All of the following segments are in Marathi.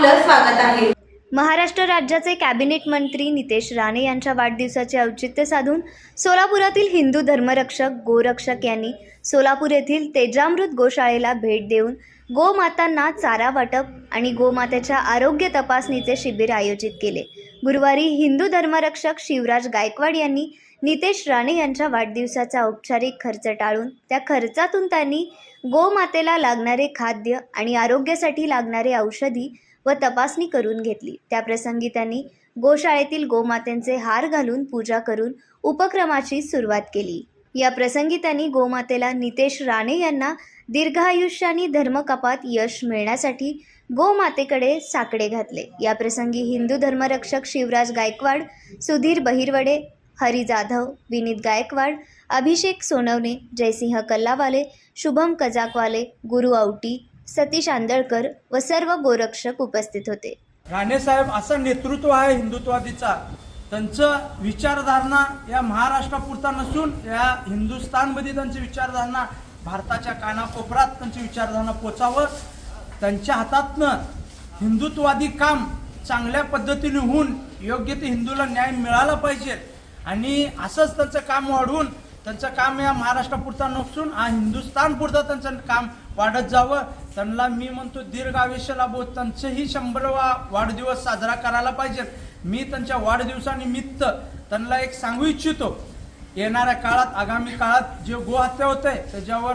आपलं स्वागत आहे. महाराष्ट्र राज्याचे कॅबिनेट मंत्री नितेश राणे यांच्या वाढदिवसाचे औचित्य साधून सोलापुरातील हिंदू धर्मरक्षक गोरक्षक यांनी सोलापूर येथील तेजामृत गोशाळेला भेट देऊन गोमातांना चारा वाटप आणि गोमातेच्या आरोग्य तपासणीचे शिबिर आयोजित केले. गुरुवारी हिंदू धर्मरक्षक शिवराज गायकवाड यांनी नितेश राणे यांच्या वाढदिवसाचा औपचारिक खर्च टाळून त्या खर्चातून त्यांनी गोमातेला लागणारे खाद्य आणि आरोग्यासाठी लागणारे औषधी व तपासणी करून घेतली. त्याप्रसंगी त्यांनी गोशाळेतील गोमातेंचे हार घालून पूजा करून उपक्रमाची सुरुवात केली. या प्रसंगी त्यांनी गोमातेला नितेश राणे यांना दीर्घायुष्यानी धर्मकपात यश मिळण्यासाठी गोमातेकडे साकडे घातले. या प्रसंगी हिंदू धर्मरक्षक शिवराज गायकवाड सुधीर बहिरवडे हरी जाधव विनीत गायकवाड अभिषेक सोनवणे जयसिंह कल्लावाले शुभम कजाकवाले गुरु औटी सतीश आंदळकर व सर्व गोरक्षक उपस्थित होते. राणेसाहेब असं नेतृत्व आहे हिंदुत्वादीचा त्यांचं विचारधारणा या महाराष्ट्रापुरता नसून या हिंदुस्थानमध्ये त्यांची विचारधारणा भारताच्या कानाकोपऱ्यात त्यांची विचारधारणा पोचावं त्यांच्या हातातनं हिंदुत्वादी काम चांगल्या पद्धतीने होऊन योग्य ते हिंदूला न्याय मिळाला पाहिजे. आणि असंच त्यांचं काम वाढवून त्यांचं काम या महाराष्ट्रापुरता नसून हा हिंदुस्थानपुरतं त्यांचं काम वाढत जावं. त्यांना मी म्हणतो दीर्घ आयुष्य लाभो त्यांचंही शंभरवा वाढदिवस साजरा करायला पाहिजे. मी त्यांच्या वाढदिवसानिमित्त त्यांना एक सांगू इच्छितो येणाऱ्या काळात आगामी काळात जे गोहत्या होते त्याच्यावर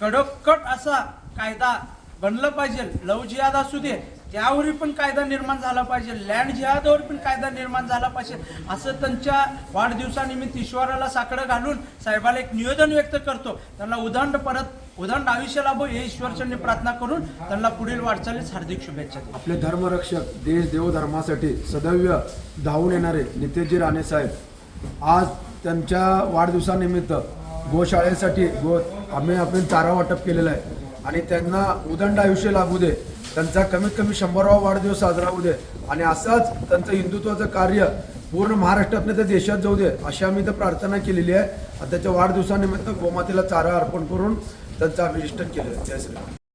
कडकट असा कायदा बनलं पाहिजे. लव जिहाद असू दे त्यावरही पण कायदा निर्माण झाला पाहिजे लँड जिहादवर पण कायदा निर्माण झाला पाहिजे असं त्यांच्या वाढदिवसानिमित्त ईश्वराला साकडं घालून साहेबाला एक निवेदन व्यक्त करतो. त्यांना उदंड परत उदंड आयुष्य लाभो हे ईश्वरचरणी प्रार्थना करून त्यांना पुढील वाटचालीस हार्दिक शुभेच्छा आपले धर्मरक्षक देश देवधर्मासाठी सदैव धावून येणारे नितेशजी राणे साहेब आज त्यांच्या वाढदिवसानिमित्त गोशाळेसाठी गो आम्ही आपण चारा वाटप केलेलं आहे. आणि त्यांना उदंड आयुष्य लाभू दे. त्यांचा कमीत कमी शंभरावा वाढदिवस साजरा होऊ दे. आणि असाच त्यांचं हिंदुत्वाचं कार्य पूर्ण महाराष्ट्रातनं ते देशात जाऊ दे अशी आम्ही इथं प्रार्थना केलेली आहे. आणि त्याच्या वाढदिवसानिमित्त गोमातेला चारा अर्पण करून त्यांचं अभिष्टन केलं जय श्री